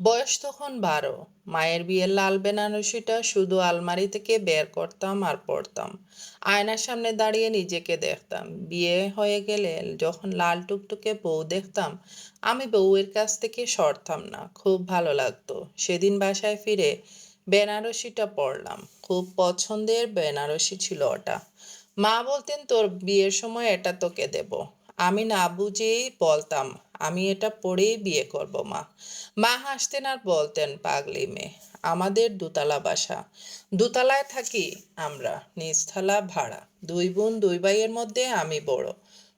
বয়স তখন বারো। মায়ের বিয়ের লাল বেনারসিটা শুধু আলমারি থেকে বের করতাম আর পড়তাম। আয়নার সামনে দাঁড়িয়ে নিজেকে দেখতাম। বিয়ে হয়ে গেলে যখন লাল টুকটুকে বউ দেখতাম, আমি বউয়ের কাছ থেকে সরতাম না। খুব ভালো লাগতো। সেদিন বাসায় ফিরে বেনারসিটা পড়লাম। খুব পছন্দের বেনারসি ছিল ওটা। মা বলতেন, তোর বিয়ের সময় এটা তোকে দেব। আমি না বুঝেই বলতাম, আমি এটা পড়েই বিয়ে করব, মা। মা হাসতেন আর বলতেন, পাগলি মেয়ে, আমাদের দোতলা বাসা। দোতলায় থাকি আমরা, নিচতলা ভাড়া। দুই বোন, দুই ভাইয়ের মধ্যে আমি বড়।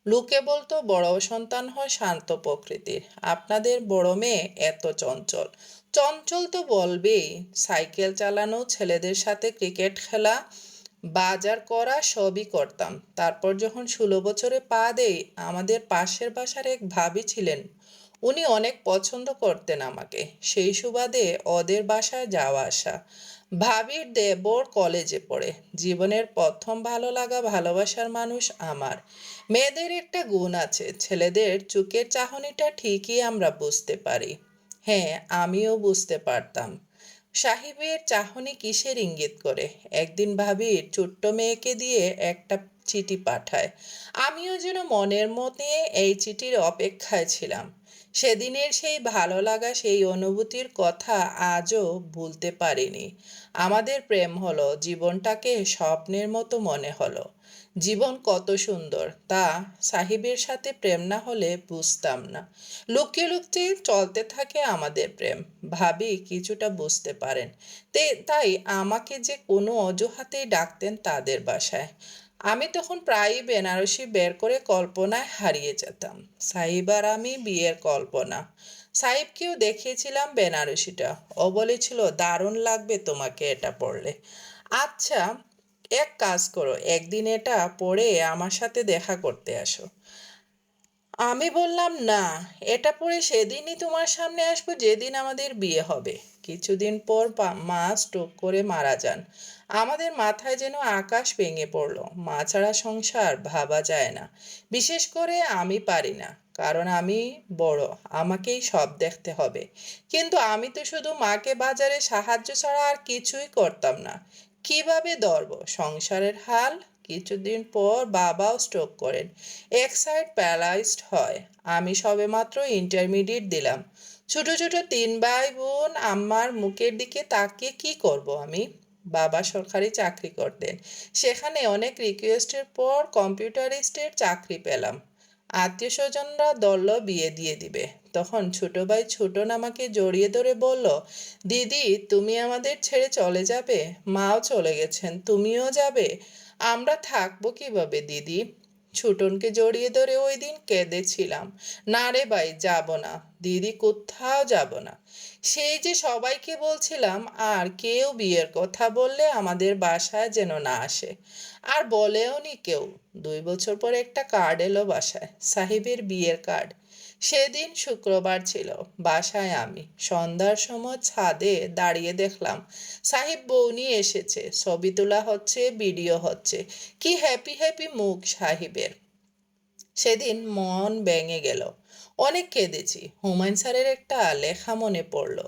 লোকে বলতো, বড় সন্তান হয় শান্ত প্রকৃতির। আপনাদের বড় মেয়ে এত চঞ্চল। চঞ্চল তো বলবেই, সাইকেল চালানো, ছেলেদের সাথে ক্রিকেট খেলা বাজার করা সবই করতাম। তারপর যখন ষোলো বছরে পা দেই, আমাদের পাশের বাসার এক ভাবি ছিলেন, উনি অনেক পছন্দ করতেন আমাকে। সেই সুবাদে ওদের বাসায় যাওয়া আসা। ভাবির দেবর কলেজে পড়ে। জীবনের প্রথম ভালো লাগা ভালোবাসার মানুষ আমার। মেয়েদের একটা গুণ আছে, ছেলেদের চোখের চাহনিটা ঠিকই আমরা বুঝতে পারি। হ্যাঁ আমিও বুঝতে পারতাম। সাহেবের চাহনি কিসের ইঙ্গিত করে? একদিন ভাবির ছোট্ট মেয়েকে দিয়ে একটা চিঠি পাঠায়। আমিও যেন মনের মতে এই চিঠির অপেক্ষায় ছিলাম। সেদিনের সেই ভালো লাগা, সেই অনুভূতির কথা আজও ভুলতে পারিনি। আমাদের প্রেম হলো, জীবনটাকে স্বপ্নের মতো মনে হলো। জীবন কত সুন্দর, তা সাহিবের সাথে প্রেম না হলে বুঝতাম না। লুকিয়ে লুকিয়ে চলতে থাকে আমাদের প্রেম, ভাবি কিছুটা বুঝতে পারেন। তে, তাই আমাকে যে কোনো অজুহাতেই ডাকতেন তাদের বাসায়। আমি তখন প্রায়ই বেনারসি বের করে কল্পনায় হারিয়ে যেতাম। সাহিব আর আমি বিয়ের কল্পনা। সাহিবকেও দেখিয়েছিলাম বেনারসিটা। ও বলেছিল, দারুণ লাগবে তোমাকে এটা পড়লে। আচ্ছা এক কাজ করো, একদিন এটা পড়ে আমার সাথে দেখা করতে আসো। আমি বললাম, না, এটা পড়ে সেদিনই তোমার সামনে আসব, যেদিন আমাদের বিয়ে হবে। কিছুদিন পর মা স্ট্রোক করে মারা যান। আমাদের মাথায় যেন আকাশ ভেঙে পড়ল। মা ছাড়া সংসার ভাবা যায় না। বিশেষ করে আমি পারি না, কারণ আমি বড়, আমাকেই সব দেখতে হবে। কিন্তু আমি তো শুধু মাকে বাজারে সাহায্য ছাড়া আর কিছুই করতাম না। কীভাবে ধরব? সংসারের হাল? কিছুদিন পর বাবাও স্ট্রোক করেন। এক সাইড প্যারালাইজড হয়। আমি সবেমাত্র ইন্টারমিডিয়েট দিলাম। ছোট ছোট তিন ভাই বোন আমার মুখের দিকে তাকিয়ে কি করব আমি? বাবা সরকারি চাকরি করতেন। সেখানে অনেক রিকোয়েস্টের পর কম্পিউটারিস্টের চাকরি পেলাম। আত্মীয় স্বজনরা দল বিয়ে দিয়ে দিবে। তখন ছোট ভাই ছোটন আমাকে জড়িয়ে ধরে বলল, দিদি, তুমি আমাদের ছেড়ে চলে যাবে? মাও চলে গেছেন, তুমিও যাবে? আমরা থাকব কীভাবে, দিদি? ছুটনকে জড়িয়ে ধরে ওই দিন কেঁদেছিলাম। না রে ভাই, যাব না। দিদি কোথাও যাব না। সেই যে সবাইকে বলছিলাম, আর কেউ বিয়ের কথা বললে আমাদের বাসায় যেন না আসে। আর বলেও নি কেউ। দুই বছর পর একটা কার্ড এলো বাসায়, সাহেবের বিয়ের কার্ড সেদিন শুক্রবার ছিল, বাসায় আমি। সন্ধ্যার সময় ছাদে দাঁড়িয়ে দেখলাম, সাহেব বউ নিয়ে এসেছে। ছবি তোলা হচ্ছে ভিডিও হচ্ছে। কি হ্যাপি হ্যাপি মুখ সাহেবের। সেদিন মন ভেঙে গেল। অনেক কেঁদেছি। হুমায়ুন স্যারের একটা লেখা মনে পড়ল,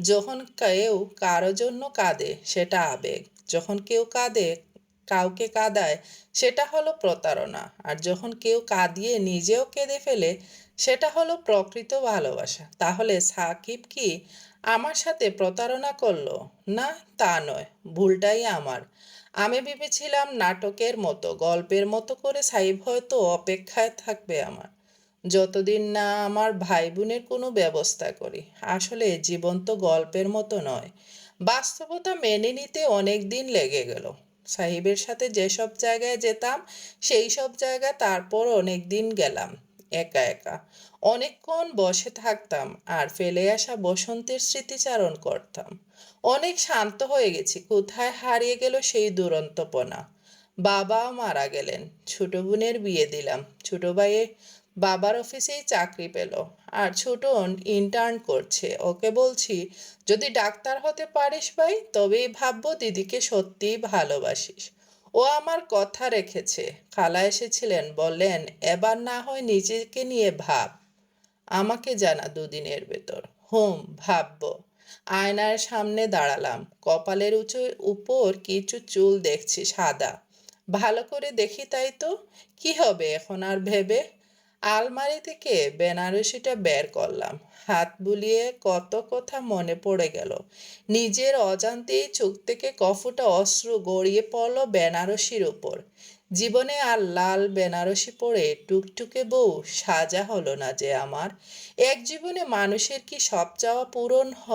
যখন কেউ কারও জন্য কাঁদে, সেটা আবেগ। যখন কেউ কাঁদে, কাউকে কাঁদায়, সেটা হলো প্রতারণা। আর যখন কেউ কাঁদিয়ে নিজেও কেঁদে ফেলে, সেটা হলো প্রকৃত ভালোবাসা। তাহলে সাকিব কি আমার সাথে প্রতারণা করল? না, তা নয়, ভুলটাই আমার। আমি ভেবেছিলাম নাটকের মতো, গল্পের মতো করে সাহিব হয়তো অপেক্ষায় থাকবে আমার। যতদিন না আমার ভাই বোনের কোনো ব্যবস্থা করি। আসলে জীবন তো গল্পের মতো নয়। বাস্তবতা মেনে নিতে অনেক দিন লেগে গেল। সাহিবের সাথে যেসব জায়গায় যেতাম, সেই সব জায়গা তারপর অনেক দিন গেলাম, একা একা। অনেকক্ষণ বসে থাকতাম আর ফেলে আসা বসন্তের স্মৃতিচারণ করতাম। অনেক শান্ত হয়ে গেছি, কোথায় হারিয়ে গেল সেই দুরন্তপনা। বাবাও মারা গেলেন, ছোট বোনের বিয়ে দিলাম, ছোট ভাইয়ের বাবার অফিসেই চাকরি পেল আর ছোটন ইন্টার্ন করছে। ওকে বলছি, যদি ডাক্তার হতে পারিস ভাই, তবেই ভাববো দিদিকে সত্যিই ভালোবাসিস। ও আমার কথা রেখেছে। খালা এসেছিলেন, বললেন, এবার না হয় নিজেকে নিয়ে ভাব। আমাকে জানা দুদিনের ভেতর। হুম, ভাবব। আয়নার সামনে দাঁড়ালাম। কপালের উঁচু, উপর কিছু চুল দেখছি সাদা। ভালো করে দেখি তাই তো। কি হবে এখন আর ভেবে? আলমারি থেকে বেনারসিটা বের করলাম। হাত বুলিয়ে কত কথা মনে পড়ে গেল। নিজের অজান্তেই চোখ থেকে কফুটা অশ্রু গড়িয়ে পড়ল বেনারসির উপর জীবনে আর লাল বেনারসি পরে টুকটুকে বউ সাজা হলো না যে আমার। এক জীবনে মানুষের কি সব চাওয়া পূরণ হয়